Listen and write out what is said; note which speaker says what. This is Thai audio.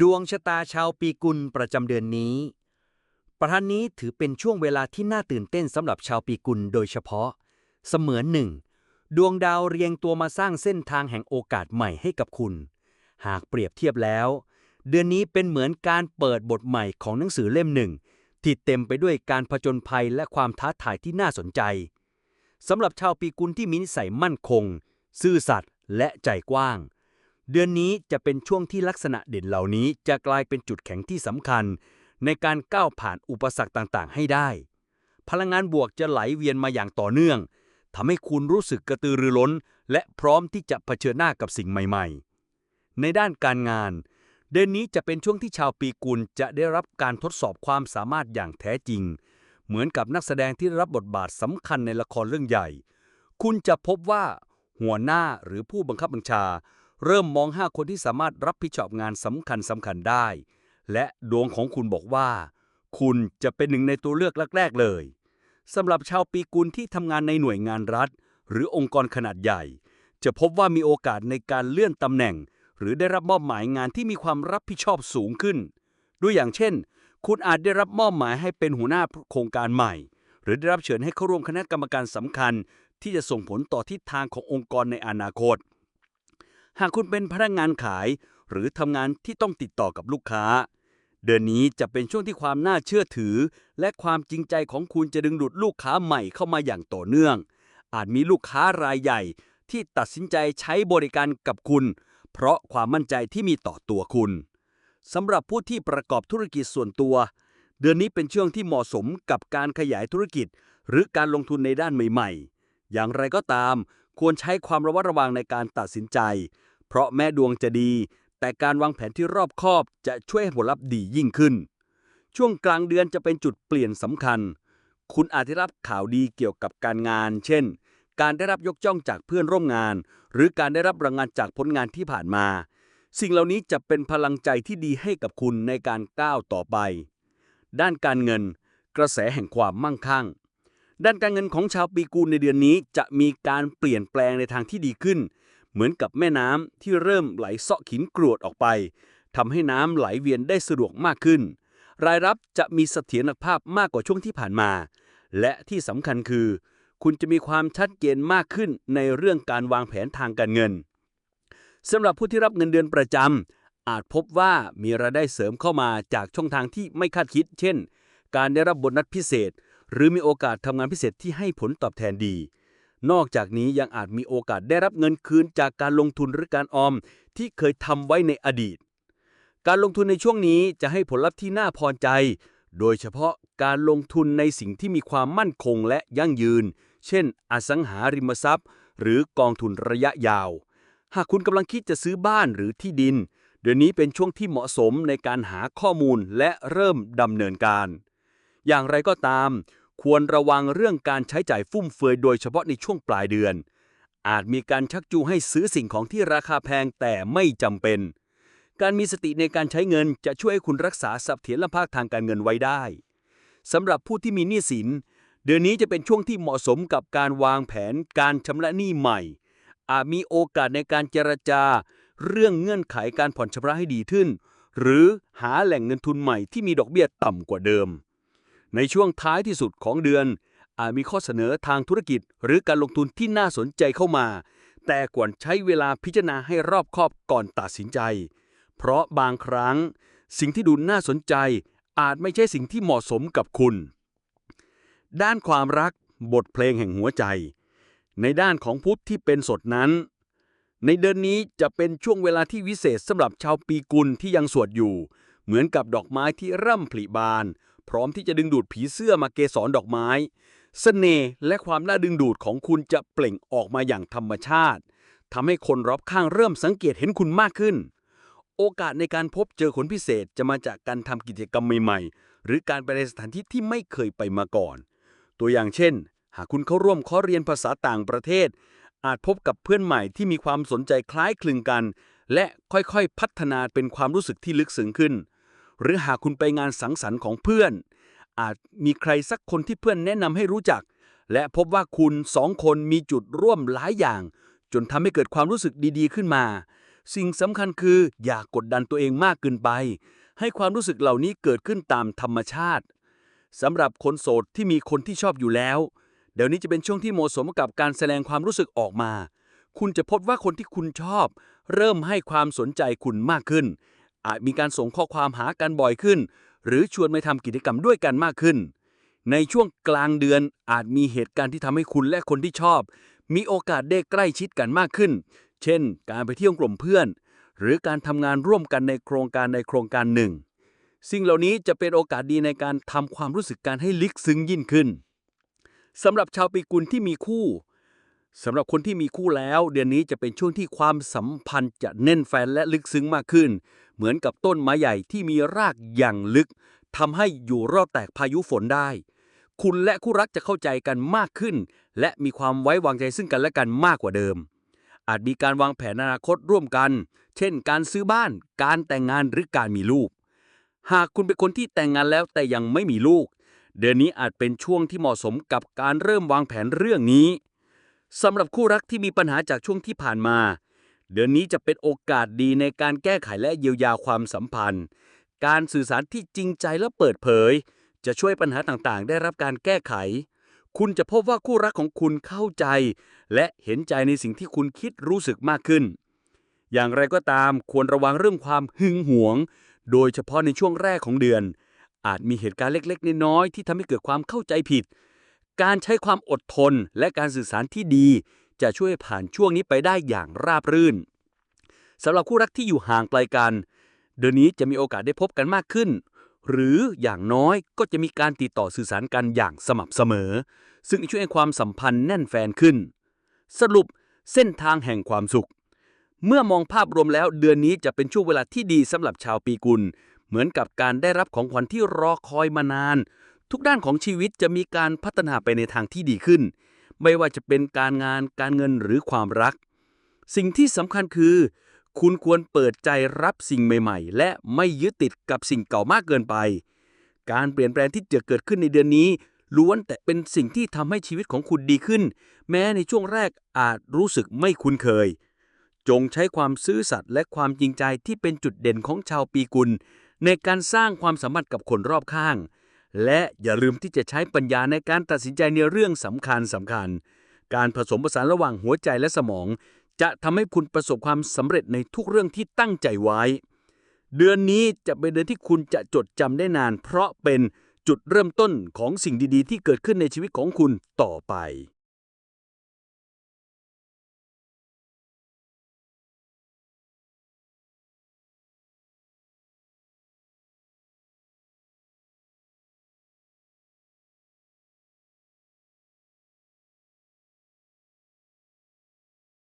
Speaker 1: ดวงชะตาชาวปีกุลประจำเดือนนี้ ประธานนี้ถือเป็นช่วงเวลาที่น่าตื่นเต้นสำหรับชาวปีกุลโดยเฉพาะ เสมือนหนึ่ง ดวงดาวเรียงตัวมาสร้างเส้นทางแห่งโอกาสใหม่ให้กับคุณ หากเปรียบเทียบแล้ว เดือนนี้เป็นเหมือนการเปิดบทใหม่ของหนังสือเล่มหนึ่ง ที่เต็มไปด้วยการผจญภัยและความท้าทายที่น่าสนใจสำหรับชาวปีกุลที่มีนิสัยมั่นคง ซื่อสัตย์และใจกว้าง เดือนนี้จะเป็นช่วงที่ลักษณะเด่นเหล่านี้จะกลายเป็นจุดแข็งที่สำคัญ ในการก้าวผ่านอุปสรรคต่างๆ ให้ได้ พลังงานบวกจะไหลเวียนมาอย่างต่อเนื่องทำให้คุณรู้สึกกระตือรือร้น และพร้อมที่จะเผชิญหน้ากับสิ่งใหม่ๆ ในด้านการงาน เดือนนี้จะเป็นช่วงที่ชาวปีกุลจะได้รับการทดสอบความสามารถอย่างแท้จริง เหมือนกับนักแสดงที่รับบทบาทสำคัญในละครเรื่องใหญ่ คุณจะพบว่า หัวหน้าหรือผู้บังคับบัญชา เริ่มมองห้าคนที่สามารถรับผิดชอบงานสำคัญสำคัญได้ และดวงของคุณบอกว่า คุณจะเป็นหนึ่งในตัวเลือกแรกๆเลยสำหรับชาวปีกุลที่ทำงานในหน่วยงานรัฐ หรือองค์กรขนาดใหญ่ จะพบว่ามีโอกาสในการเลื่อนตำแหน่ง หรือได้รับมอบหมายงานที่มีความรับผิดชอบสูงขึ้น ด้วยอย่างเช่น คุณอาจได้รับมอบหมายให้เป็นหัวหน้าโครงการใหม่ หรือได้รับเชิญให้เข้าร่วมคณะกรรมการสำคัญ ที่จะส่งผลต่อทิศทางขององค์กรในอนาคต หากคุณเป็นพนักงานขาย หรือทำงานที่ต้องติดต่อกับลูกค้า เดือนนี้จะเป็นช่วงที่ความน่าเชื่อถือ และความจริงใจของคุณจะดึงดูดลูกค้าใหม่เข้ามาอย่างต่อเนื่อง อาจมีลูกค้ารายใหญ่ที่ตัดสินใจใช้บริการกับคุณ เพราะความมั่นใจที่มีต่อตัวคุณสำหรับผู้ที่ประกอบธุรกิจส่วนตัว เดือนนี้เป็นช่วงที่เหมาะสมกับการขยายธุรกิจ หรือการลงทุนในด้านใหม่ ๆ อย่างไรก็ตาม ควรใช้ความระมัดระวังในการตัดสินใจ เพราะแม้ดวงจะดี แต่การวางแผนที่รอบคอบจะช่วยให้ผลลัพธ์ดียิ่งขึ้น ช่วงกลางเดือนจะเป็นจุดเปลี่ยนสำคัญ คุณอาจได้รับข่าวดีเกี่ยวกับการงาน เช่น การได้รับยกย่องจากเพื่อนร่วมงาน หรือการได้รับรางวัลจากผลงานที่ผ่านมา สิ่งเหล่านี้จะเป็นพลังใจที่ดีให้กับคุณในการก้าวต่อไป ด้านการเงิน กระแสแห่งความมั่งคั่ง ด้านการเงินของชาวปีกูลในเดือนนี้จะมีการเปลี่ยนแปลงในทางที่ดีขึ้น เหมือนกับแม่น้ำที่เริ่มไหลเซาะขินกรวดออกไปทำให้น้ำไหลเวียนได้สะดวกมากขึ้น รายรับจะมีเสถียรภาพมากกว่าช่วงที่ผ่านมา และที่สำคัญคือ คุณจะมีความชัดเจนมากขึ้นในเรื่องการวางแผนทางการเงินสำหรับผู้ที่รับเงินเดือนประจำอาจพบว่ามีรายได้เสริมเข้ามาจากช่องทางที่ไม่คาดคิด เช่น การได้รับโบนัสพิเศษ หรือมีโอกาสทำงานพิเศษที่ให้ผลตอบแทนดี นอกจากนี้ยังอาจมีโอกาสได้รับเงินคืนจากการลงทุนหรือการออมที่เคยทำไว้ในอดีต การลงทุนในช่วงนี้จะให้ผลลัพธ์ที่น่าพอใจ โดยเฉพาะการลงทุนในสิ่งที่มีความมั่นคงและยั่งยืน เช่น อสังหาริมทรัพย์ หรือกองทุนระยะยาว หากคุณกำลังคิดจะซื้อบ้านหรือที่ดิน เดือนนี้เป็นช่วงที่เหมาะสมในการหาข้อมูลและเริ่มดำเนินการ อย่างไรก็ตาม ควรระวังเรื่องการใช้จ่ายฟุ่มเฟือยโดยเฉพาะในช่วงปลายเดือน อาจมีการชักจูงให้ซื้อสิ่งของที่ราคาแพงแต่ไม่จำเป็น การมีสติในการใช้เงินจะช่วยให้คุณรักษาสับเสถียรภาพทางการเงินไว้ได้สำหรับผู้ที่มีหนี้สิน เดือนนี้จะเป็นช่วงที่เหมาะสมกับการวางแผนการชำระหนี้ใหม่ อาจมีโอกาสในการเจรจา เรื่องเงื่อนไขการผ่อนชำระให้ดีขึ้น หรือหาแหล่งเงินทุนใหม่ที่มีดอกเบี้ยต่ำกว่าเดิม ในช่วงท้ายที่สุดของเดือน อาจมีข้อเสนอทางธุรกิจ หรือการลงทุนที่น่าสนใจเข้ามา แต่ควรใช้เวลาพิจารณาให้รอบคอบก่อนตัดสินใจ เพราะบางครั้ง สิ่งที่ดูน่าสนใจ อาจไม่ใช่สิ่งที่เหมาะสมกับคุณ ด้านความรักบทเพลงแห่งหัวใจ ในด้านของพุทธที่เป็นสดนั้น ในเดือนนี้จะเป็นช่วงเวลาที่วิเศษสำหรับชาวปีกุลที่ยังสวดอยู่ เหมือนกับดอกไม้ที่ร่ำผลิบาน พร้อมที่จะดึงดูดผีเสื้อมาเกสรดอกไม้เสน่ห์และความน่าดึงดูดของคุณจะเปล่งออกมาอย่างธรรมชาติทำให้คนรอบข้างเริ่มสังเกตเห็นคุณมากขึ้น โอกาสในการพบเจอคนพิเศษจะมาจากการทำกิจกรรมใหม่ๆ หรือการไปในสถานที่ที่ไม่เคยไปมาก่อน ตัวอย่างเช่น หากคุณเข้าร่วมคอร์สเรียนภาษาต่างประเทศ อาจพบกับเพื่อนใหม่ที่มีความสนใจคล้ายคลึงกัน และค่อยๆ พัฒนาเป็นความรู้สึกที่ลึกซึ้งขึ้น หรือหากคุณไปงานสังสรรค์ของเพื่อน อาจมีใครสักคนที่เพื่อนแนะนำให้รู้จัก และพบว่าคุณสองคนมีจุดร่วมหลายอย่าง จนทำให้เกิดความรู้สึกดีๆขึ้นมา
Speaker 2: สิ่งสำคัญคืออย่ากดดันตัวเองมากเกินไป ให้ความรู้สึกเหล่านี้เกิดขึ้นตามธรรมชาติสำหรับคนโสดที่มีคนที่ชอบอยู่แล้ว เดี๋ยวนี้จะเป็นช่วงที่เหมาะสมกับการแสดงความรู้สึกออกมา คุณจะพบว่าคนที่คุณชอบ เริ่มให้ความสนใจคุณมากขึ้น อาจมีการส่งข้อความหากันบ่อยขึ้น หรือชวนไปทำกิจกรรมด้วยกันมากขึ้น ในช่วงกลางเดือนอาจมีเหตุการณ์ที่ทำให้คุณและคนที่ชอบ มีโอกาสได้ใกล้ชิดกันมากขึ้น เช่น การไปเที่ยวกลุ่มเพื่อน หรือการทำงานร่วมกันในโครงการในโครงการหนึ่ง สิ่งเหล่านี้จะเป็นโอกาสดีในการทำความรู้สึกการให้ลึกซึ้งยิ่งขึ้นสำหรับชาวปีกุลที่มีคู่สำหรับคนที่มีคู่แล้ว เดือนนี้จะเป็นช่วงที่ความสัมพันธ์จะแน่นแฟนและลึกซึ้งมากขึ้น เหมือนกับต้นไม้ใหญ่ที่มีรากอย่างลึกทำให้อยู่รอดแตกพายุฝนได้ คุณและคู่รักจะเข้าใจกันมากขึ้น และมีความไว้วางใจซึ่งกันและกันมากกว่าเดิม อาจมีการวางแผนอนาคตร่วมกัน เช่น การซื้อบ้าน การแต่งงานหรือการมีลูก หากคุณเป็นคนที่แต่งงานแล้วแต่ยังไม่มีลูก เดือนนี้อาจเป็นช่วงที่เหมาะสมกับการเริ่มวางแผนเรื่องนี้สำหรับคู่รักที่มีปัญหาจากช่วงที่ผ่านมา เดือนนี้จะเป็นโอกาสดีในการแก้ไขและเยียวยาความสัมพันธ์ การสื่อสารที่จริงใจและเปิดเผย จะช่วยปัญหาต่างๆ ได้รับการแก้ไข คุณจะพบว่าคู่รักของคุณเข้าใจ และเห็นใจในสิ่งที่คุณคิดรู้สึกมากขึ้น อย่างไรก็ตามควรระวังเรื่องความหึงหวง โดยเฉพาะในช่วงแรกของเดือน อาจมีเหตุการณ์เล็กๆ น้อยๆที่ทำให้เกิดความเข้าใจผิด การใช้ความอดทนและการสื่อสารที่ดี จะช่วยผ่านช่วงนี้ไปได้อย่างราบรื่นสำหรับคู่รักที่อยู่ห่างไกลกัน เดือนนี้จะมีโอกาสได้พบกันมากขึ้น หรืออย่างน้อยก็จะมีการติดต่อสื่อสารกันอย่างสม่ำเสมอ ซึ่งช่วยให้ความสัมพันธ์แน่นแฟนขึ้น สรุปเส้นทางแห่งความสุข เมื่อมองภาพรวมแล้วเดือนนี้จะเป็นช่วงเวลาที่ดีสำหรับชาวปีกุล เหมือนกับการได้รับของขวัญที่รอคอยมานาน ทุกด้านของชีวิตจะมีการพัฒนาไปในทางที่ดีขึ้น ไม่ว่าจะเป็นการงานการเงินหรือความรัก สิ่งที่สำคัญคือ คุณควรเปิดใจรับสิ่งใหม่ ๆ และไม่ยึดติดกับสิ่งเก่ามากเกินไป การเปลี่ยนแปลงที่จะเกิดขึ้นในเดือนนี้ ล้วนแต่เป็นสิ่งที่ทำให้ชีวิตของคุณดีขึ้น แม้ในช่วงแรกอาจรู้สึกไม่คุ้นเคย จงใช้ความซื่อสัตย์และความจริงใจที่เป็นจุดเด่นของชาวปีกุลในการสร้างความสัมพันธ์กับคนรอบข้าง และอย่าลืมที่จะใช้ปัญญาในการตัดสินใจในเรื่องสำคัญสำคัญ การผสมผสานระหว่างหัวใจและสมอง จะทำให้คุณประสบความสำเร็จในทุกเรื่องที่ตั้งใจไว้ เดือนนี้จะเป็นเดือนที่คุณจะจดจำได้นาน เพราะเป็นจุดเริ่มต้นของสิ่งดีๆ ที่เกิดขึ้นในชีวิตของคุณต่อไป